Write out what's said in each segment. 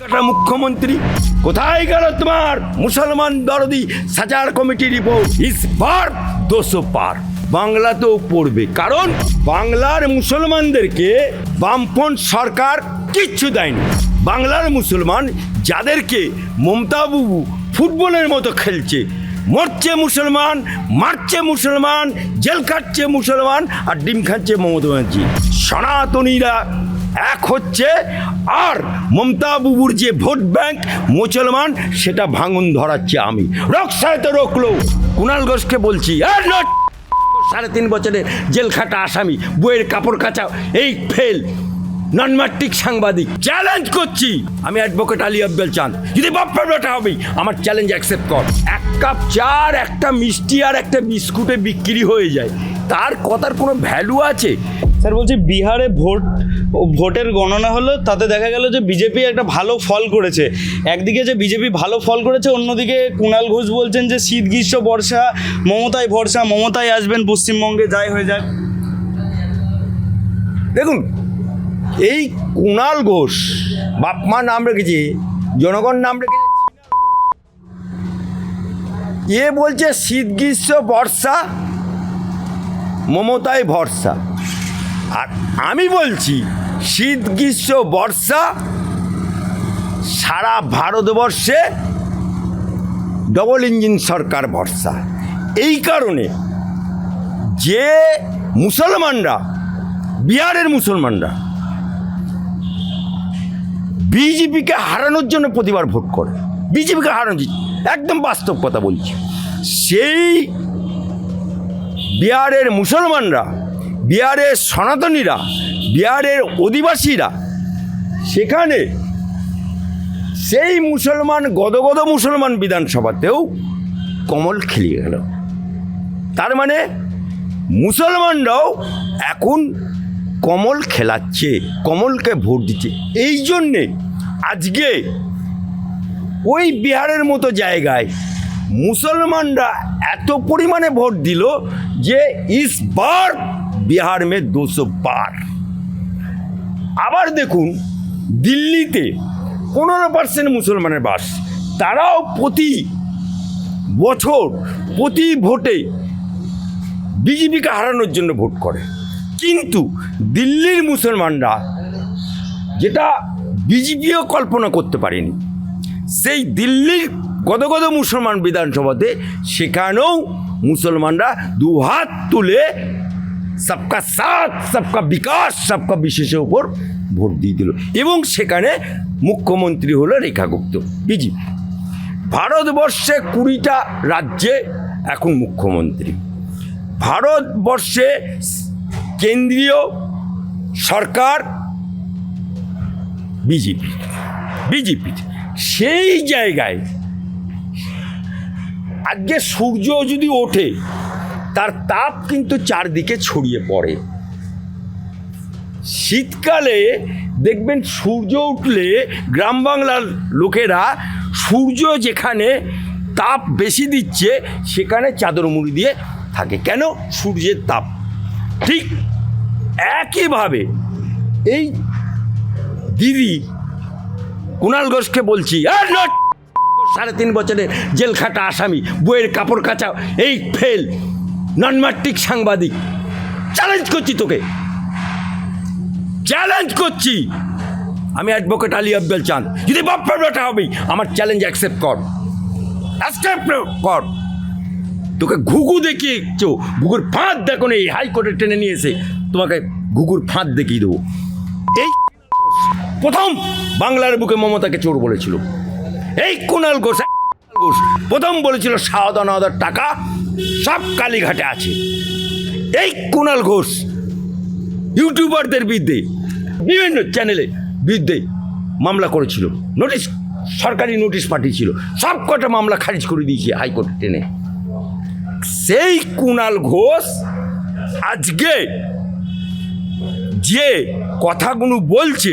কাটা মুখ্যমন্ত্রী। কোথায় গেল তোমার মুসলমান দরদি? সাজার কমিটি রিপোর্ট ইসবার দোষো পার বাংলাতেও পড়বে, কারণ বাংলার মুসলমানদেরকে বামপন সরকার কিচ্ছু দেয়নি। বাংলার মুসলমান যাদেরকে মমতা বাবু ফুটবলের মতো খেলছে, মরছে মুসলমান, মারছে মুসলমান, জেল খাচ্ছে মুসলমান আর ডিম খাচ্ছে মমতা ব্যানার্জি। সনাতনীরা এক হচ্ছে, আর মমতা বুবুর যে ভোট ব্যাংক মুসলমান সেটা ভাঙন ধরাচ্ছে আমি। রক্সায়তে রোকলো। কুণাল ঘোষকে বলছি আর নট সাড়ে তিন বছরের জেল খাটা আসামি, বইয়ের কাপড় কাচাও এই ফেল। নন সাংবাদিক চ্যালেঞ্জ করছি। আমি অ্যাডভোকেট আলী আব্দুল চাঁদ। যদি বাপ্পার বেটা হবেই আমার চ্যালেঞ্জ অ্যাকসেপ্ট কর। এক কাপ চার একটা মিষ্টি আর একটা বিস্কুটে বিক্রি হয়ে যায়। তার কথার কোনো ভ্যালু আছে? স্যার, বলছি বিহারে ভোট, ভোটের গণনা হলো, তাতে দেখা গেল যে বিজেপি একটা ভালো ফল করেছে। একদিকে যে বিজেপি ভালো ফল করেছে, অন্যদিকে কুণাল ঘোষ বলছেন যে শীত, গ্রীষ্ম, বর্ষা, মমতায় ভরসা, মমতায় আসবেন পশ্চিমবঙ্গে, যাই হয়ে যাক। দেখুন, এই কুণাল ঘোষ বাপমা নাম রেখেছে, জনগণ নাম রেখেছে, এ বলছে শীত, গ্রীষ্ম, বর্ষা, মমতায় ভরসা। আর আমি বলছি, শীত, গ্রীষ্ম, বর্ষা, সারা ভারতবর্ষে ডবল ইঞ্জিন সরকার ভরসা। এই কারণে যে মুসলমানরা, বিহারের মুসলমানরা বিজেপিকে হারানোর জন্য প্রতিবার ভোট করে, বিজেপিকে হারানো একদম বাস্তব কথা বলছি। সেই বিহারের মুসলমানরা বিহারের সনাতনীরা, বিহারের অধিবাসীরা, সেখানে সেই মুসলমান, গদগদ মুসলমান বিধানসভাতেও কমল খেলিয়ে গেল। তার মানে মুসলমানরাও এখন কমল খেলাচ্ছে, কমলকে ভোট দিচ্ছে। এই জন্যে আজকে ওই বিহারের মতো জায়গায় মুসলমানরা এত পরিমাণে ভোট দিল যে ইস বার বিহার মে দুশো বার। আবার দেখুন, দিল্লিতে পনেরো পার্সেন্ট মুসলমানের বাস। তারাও প্রতি বছর, প্রতি ভোটে বিজেপিকে হারানোর জন্য ভোট করে। কিন্তু দিল্লির মুসলমানরা যেটা বিজেপিও কল্পনা করতে পারেনি, সেই দিল্লির গদগদ মুসলমান বিধানসভাতে সেখানেও মুসলমানরা দু হাত তুলে সবকা সাথ সবকা বিকাশ সবকা বিশেষের উপর ভোট দিয়ে দিল এবং সেখানে মুখ্যমন্ত্রী হলো রেখা গুপ্ত বিজেপি ভারতবর্ষে কুড়িটা রাজ্যে এখন মুখ্যমন্ত্রী। ভারতবর্ষে কেন্দ্রীয় সরকার বিজেপি বিজেপি। সেই জায়গায় আজকে সূর্য যদি ওঠে তার তাপ কিন্তু চারদিকে ছড়িয়ে পড়ে। শীতকালে দেখবেন সূর্য উঠলে গ্রাম বাংলার লোকেরা সূর্য যেখানে তাপ বেশি দিচ্ছে, সেখানে চাদর মুড়ি দিয়ে থাকে। কেন? সূর্যের তাপ। ঠিক একইভাবে এই দিদি কুণাল ঘোষকে বলছি আর সাড়ে তিন বছরের জেল খাটা আসামি, বইয়ের কাপড় কাচাও, এই ফেল। নন ম্যাট্রিক সাংবাদিক। চ্যালেঞ্জ করছি তোকে। চ্যালেঞ্জ করছি। আমি অ্যাডভোকেট আলী আব্দুল চান যদি বাপ্পার বেটা হবেই, আমার চ্যালেঞ্জ অ্যাকসেপ্ট কর। অ্যাকসেপ্ট কর। তোকে ঘুঘু দেখিয়ে চো, ঘুঘুর ফাঁদ দেখো এই হাইকোর্টে টেনে নিয়ে এসে তোমাকে ঘুঘুর ফাঁদ দেখিয়ে দেবো। এই প্রথম বাংলার বুকে মমতাকে চোর বলেছিল। এই কুণাল ঘোষ ঘোষ, প্রথম বলেছিল সাদা নওদার টাকা সব কালীঘাটে আছে। এই কুণাল ঘোষ, ইউটিউবারদের বিরুদ্ধে, বিভিন্ন চ্যানেলে বিরুদ্ধে মামলা করেছিল। নোটিশ সরকারি নোটিশ পাঠিয়েছিল। সব কটা মামলা খারিজ করে দিয়েছে হাইকোর্টে টেনে। সেই কুণাল ঘোষ আজকে যে কথাগুলো বলছে,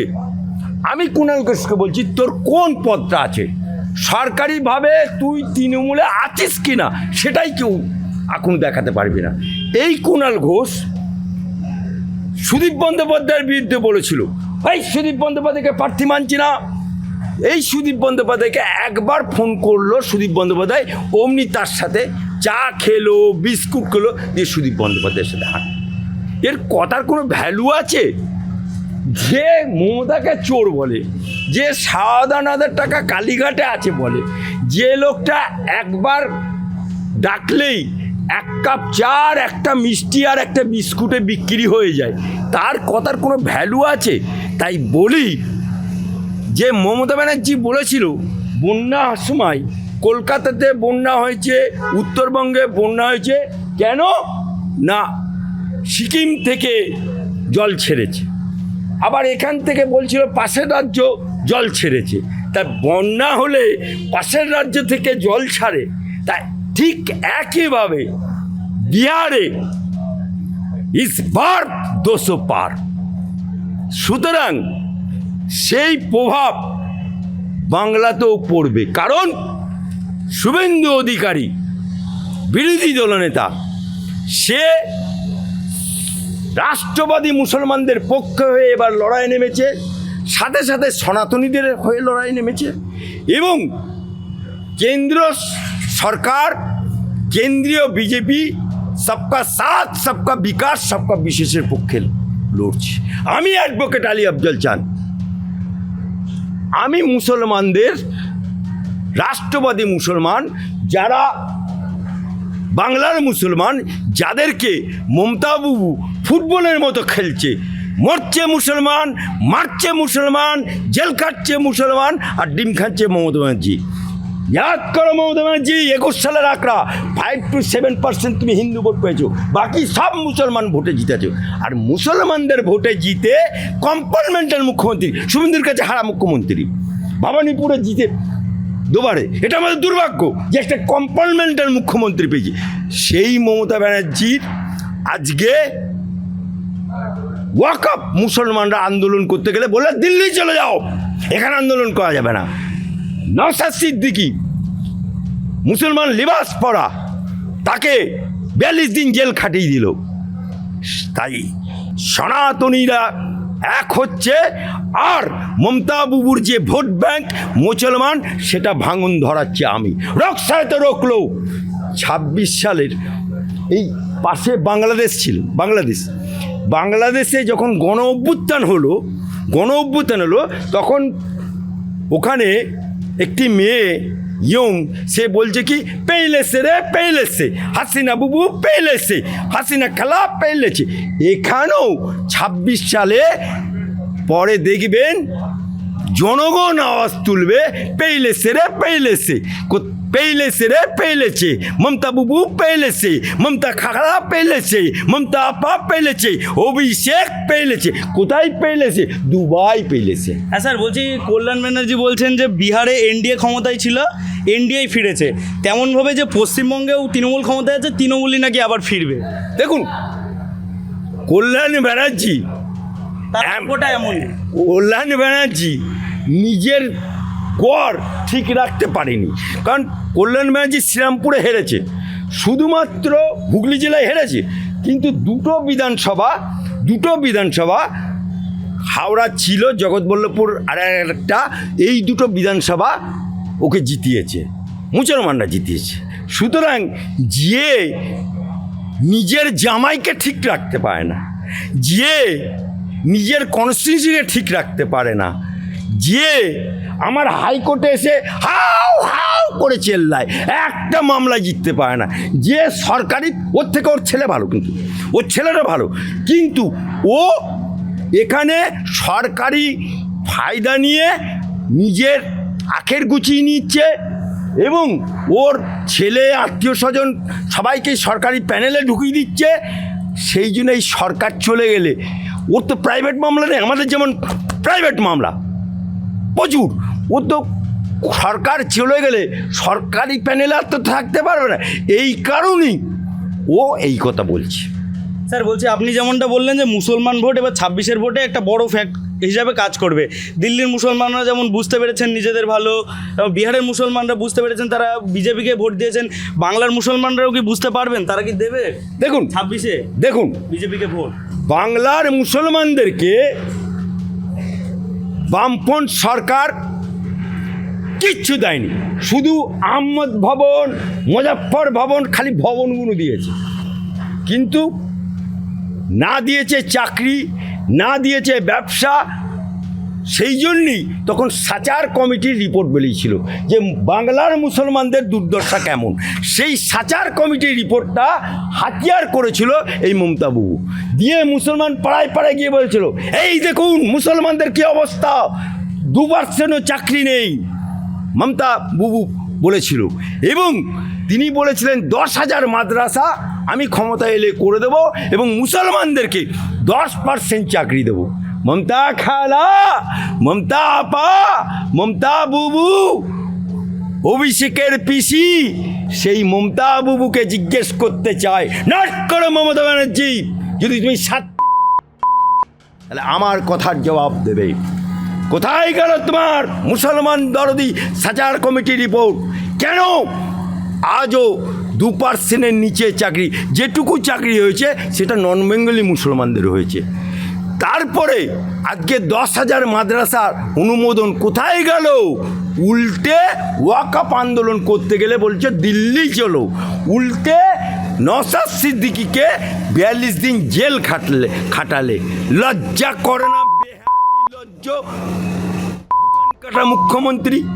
আমি কুণাল ঘোষকে বলছি, তোর কোন পদটা আছে? সরকারিভাবে তুই তৃণমূলে আছিস কি না সেটাই কেউ এখন দেখাতে পারবি না। এই কুণাল ঘোষ সুদীপ বন্দ্যোপাধ্যায়ের বিরুদ্ধে বলেছিল এই সুদীপ বন্দ্যোপাধ্যায়কে প্রার্থী মানছি না। এই সুদীপ বন্দ্যোপাধ্যায়কে একবার ফোন করল সুদীপ বন্দ্যোপাধ্যায়, অমনি তার সাথে চা খেলো, বিস্কুট খেলো, দিয়ে সুদীপ বন্দ্যোপাধ্যায়ের সাথে হাঁট এর কথার কোনো ভ্যালু আছে? যে মমতাকে চোর বলে, যে সাদান হাজার টাকা কালীঘাটে আছে বলে, যে লোকটা একবার ডাকলেই এক কাপ চা আর একটা মিষ্টি আর একটা বিস্কুটে বিক্রি হয়ে যায়। তার কথার কোনো ভ্যালু আছে? তাই বলি যে মমতা ব্যানার্জি বলেছিল বন্যার সময় কলকাতাতে বন্যা হয়েছে, উত্তরবঙ্গে বন্যা হয়েছে, কেন? না, সিকিম থেকে জল ছেড়েছে। আবার এখান থেকে বলছিল পাশের রাজ্য জল ছেড়েছে। তা বন্যা হলে পাশের রাজ্য থেকে জল ছাড়ে। তা ঠিক একইভাবে বিহারে ইস বার দোষো পার। সুতরাং সেই প্রভাব বাংলাতেও পড়বে। কারণ শুভেন্দু অধিকারী, বিরোধী দলনেতা, সে রাষ্ট্রবাদী মুসলমানদের পক্ষে হয়ে এবার লড়াই নেমেছে, সাথে সাথে সনাতনীদের হয়ে লড়াই নেমেছে এবং কেন্দ্র সরকার, কেন্দ্রীয় বিজেপি সবকা সাথ, সবকা বিকাশ, সবকা বিশেষের পক্ষে লড়ছে। আমি অ্যাডভোকেট আলী আফজল চান। আমি মুসলমানদের, রাষ্ট্রবাদী মুসলমান, যারা বাংলার মুসলমান, যাদেরকে মমতা বাবু ফুটবলের মতো খেলছে। মরছে মুসলমান, মারছে মুসলমান, জেল খাটছে মুসলমান আর ডিম খাচ্ছে মমতা ব্যানার্জি। ইয়াদ করো মমতা ব্যানার্জি, একুশ সালের আঁকড়া ফাইভ টু সেভেন পার্সেন্ট তুমি হিন্দু ভোট পেয়েছ, বাকি সব মুসলমান ভোটে জিতেছো। আর মুসলমানদের ভোটে জিতে কম্পার্টমেন্টাল মুখ্যমন্ত্রী, শুভেন্দুর কাছে হারা মুখ্যমন্ত্রী। ভবানীপুরে জিতে দুবারে, এটা আমাদের দুর্ভাগ্য যে একটা কম্পার্টমেন্টাল মুখ্যমন্ত্রী পেয়েছি। সেই মমতা ব্যানার্জির আজকে ওয়াকআপ মুসলমানরা আন্দোলন করতে গেলে বলে দিল্লি চলে যাও। এখানে আন্দোলন করা যাবে না। নওসাদ সিদ্দিকি, মুসলমান লিবাস পরা তাকে বিয়াল্লিশ দিন জেল খাটিয়ে দিল। তাই সনাতনীরা এক হচ্ছে, আর মমতা বুবুর যে ভোট ব্যাংক, মুসলমান, সেটা ভাঙন ধরাচ্ছে আমি। রক্সায়তে রোকলো। ছাব্বিশ সালের এই পাশে বাংলাদেশ ছিল, বাংলাদেশ। বাংলাদেশে যখন গণ অভ্যুত্থান হলো, গণ অভ্যুত্থান হলো, তখন ওখানে একটি মেয়ে, ইয়ং, সে বলছে কি পেইলেছে রে পেইলেছে হাসিনা বুবু পেইলেছে হাসিনা খেলা পেইলেছে এখানেও ছাব্বিশ সালে পরে দেখবেন জনগণ আওয়াজ তুলবে পেইলেছে রে পেইলেছে পেইলেছে রে পেইলেছে। মমতা বুবু পেইলেছে মমতা খাখড়া পেইলেছে মমতা আপা পেইলেছে অভিষেক পেইলেছে। কোথায় পেইলেছে? দুবাই পেইলেছে। হ্যাঁ স্যার বলছি কল্যাণ ব্যানার্জি বলছেন যে বিহারে এনডিএ ক্ষমতায় ছিল এনডিএ ফিরেছে। তেমনভাবে যে পশ্চিমবঙ্গেও তৃণমূল ক্ষমতায় আছে তৃণমূলই নাকি আবার ফিরবে? দেখুন কল্যাণ ব্যানার্জি এম- এমন কল্যাণ ব্যানার্জি নিজের গড় ঠিক রাখতে পারেনি। কারণ কল্যাণ ব্যানার্জি শ্রীরামপুরে হেরেছে। শুধুমাত্র হুগলি জেলায় হেরেছে। কিন্তু দুটো বিধানসভা দুটো বিধানসভা, হাওড়া ছিল, জগৎবল্লভপুর আর একটা, এই দুটো বিধানসভা ওকে জিতিয়েছে। মুসলমানরা জিতিয়েছে। সুতরাং যে নিজের জামাইকে ঠিক রাখতে পারে না, যে নিজের কনস্টিটিউশনকে ঠিক রাখতে পারে না, যে আমার হাইকোর্টে এসে হাউ হাউ করে চেল্লায়। একটা মামলা জিততে পারে না। যে সরকারি, ওর থেকে ওর ছেলে ভালো কিন্তু। ওর ছেলেটা ভালো। কিন্তু ও এখানে সরকারি ফায়দা নিয়ে নিজের আখের গুছিয়ে নিচ্ছে এবং ওর ছেলে, আত্মীয় স্বজন সবাইকে সরকারি প্যানেলে ঢুকিয়ে দিচ্ছে। সেই জন্য এই সরকার চলে গেলে। ওর তো প্রাইভেট মামলা নেই, আমাদের যেমন প্রাইভেট মামলা। প্রচুর। ও তো সরকার চলে গেলে সরকারি প্যানেল আর তো থাকতে পারবে না। এই কারণেই ও এই কথা বলছে। স্যার বলছি আপনি যেমনটা বললেন যে মুসলমান ভোট এবার ছাব্বিশের ভোটে একটা বড় ফ্যাক্ট হিসাবে কাজ করবে। দিল্লির মুসলমানরা যেমন বুঝতে পেরেছেন নিজেদের ভালো এবং বিহারের মুসলমানরা বুঝতে পেরেছেন তারা বিজেপিকে ভোট দিয়েছেন। বাংলার মুসলমানরাও কি বুঝতে পারবেন? তারা কি দেবে? দেখুন ছাব্বিশে দেখুন। বিজেপিকে ভোট। বাংলার মুসলমানদেরকে বামপন্থ সরকার কিচ্ছু দেয়নি। শুধু আহমদ ভবন মুজফর ভবন খালি ভবনগুলো দিয়েছে। কিন্তু না দিয়েছে চাকরি, না দিয়েছে ব্যবসা সেই জন্যই তখন সাচার কমিটির রিপোর্ট বেরিয়েছিল যে বাংলার মুসলমানদের দুর্দশা কেমন। সেই সাচার কমিটির রিপোর্টটা হাতিয়ার করেছিল এই মমতা বাবু। দিয়ে মুসলমান পাড়ায় পাড়ায় গিয়ে বলেছিল, এই দেখুন, মুসলমানদের কি অবস্থা? দু পার্সেন্টও চাকরি নেই। মমতা বাবু বলেছিল। এবং তিনি বলেছিলেন, দশ হাজার মাদ্রাসা আমি ক্ষমতা এলে করে দেব এবং মুসলমানদেরকে দশ পার্সেন্ট চাকরি দেবো। মমতা খালা, মমতা আপা, মমতা বুবু, অভিষেকের পিসি, সেই মমতা বুবুকে জিজ্ঞেস করতে চায়। নট করো মমতা ব্যানার্জি, যদি তুমি সাত তাহলে আমার কথার জবাব দেবে। কোথায় গেল তোমার মুসলমান দরদি সাচার কমিটি রিপোর্ট? কেন? আজও দু পার্সেন্টের নিচে চাকরি, যেটুকু চাকরি হয়েছে, সেটা নন বেঙ্গলি মুসলমানদের হয়েছে। তারপরে আজকে দশ হাজার মাদ্রাসার অনুমোদন কোথায় গেল? উল্টে ওয়াকাপ আন্দোলন করতে গেলে বলছে দিল্লি চলো। উল্টে নসাদ সিদ্দিকিকে বিয়াল্লিশ দিন জেল খাটলে, খাটালে। লজ্জা করে না নির্লজ্জ। কাটা মুখ্যমন্ত্রী।